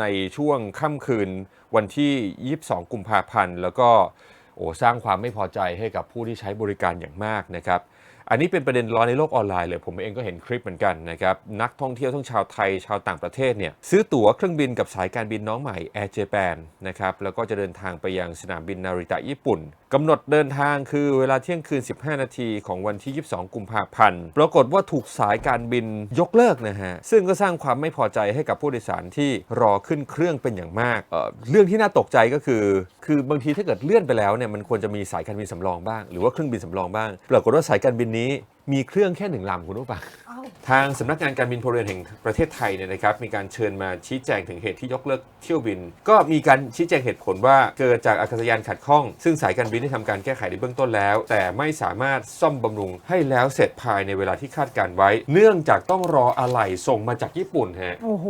ในช่วงค่ำคืนวันที่ 22 กุมภาพันธ์ แล้วก็โอ้สร้างความไม่พอใจให้กับผู้ที่ใช้บริการอย่างมากนะครับอันนี้เป็นประเด็นร้อนในโลกออนไลน์เลย ผมเองก็เห็นคลิปเหมือนกันนะครับ นักท่องเที่ยวทั้งชาวไทยชาวต่างประเทศเนี่ยซื้อตั๋วเครื่องบินกับสายการบินน้องใหม่ Air Japan นะครับแล้วก็จะเดินทางไปยังสนามบินนาริตะญี่ปุ่นกำหนดเดินทางคือเวลาเที่ยงคืน 15 นาทีของวันที่ 22 กุมภาพันธ์ ปรากฏว่าถูกสายการบินยกเลิกนะฮะ ซึ่งก็สร้างความไม่พอใจให้กับผู้โดยสารที่รอขึ้นเครื่องเป็นอย่างมากเออเรื่องที่น่าตกใจก็คือ คือบางทีถ้าเกิดเลื่อนไปแล้วเนี่ยมันควรจะมีสายการบินสำรองบ้าง หรือว่าเครื่องบินสำรองบ้าง ปรากฏว่าสายการบินนี้ มีเครื่องแค่หนึ่งลำคุณผู้ฟังอ้าวทางสำนักงานการบินพลเรือนแห่งประเทศไทยเนี่ยนะครับมีการเชิญมาชี้แจงถึงเหตุที่ยกเลิกเที่ยวบิน ก็มีการชี้แจงเหตุผลว่าเกิดจากอากาศยานขัดข้อง ซึ่งสายการบินได้ทำการแก้ไขในเบื้องต้นแล้ว แต่ไม่สามารถซ่อมบำรุงให้แล้วเสร็จภายในเวลาที่คาดการไว้ เนื่องจากต้องรออะไหล่ส่งมาจากญี่ปุ่นฮะโอ้โห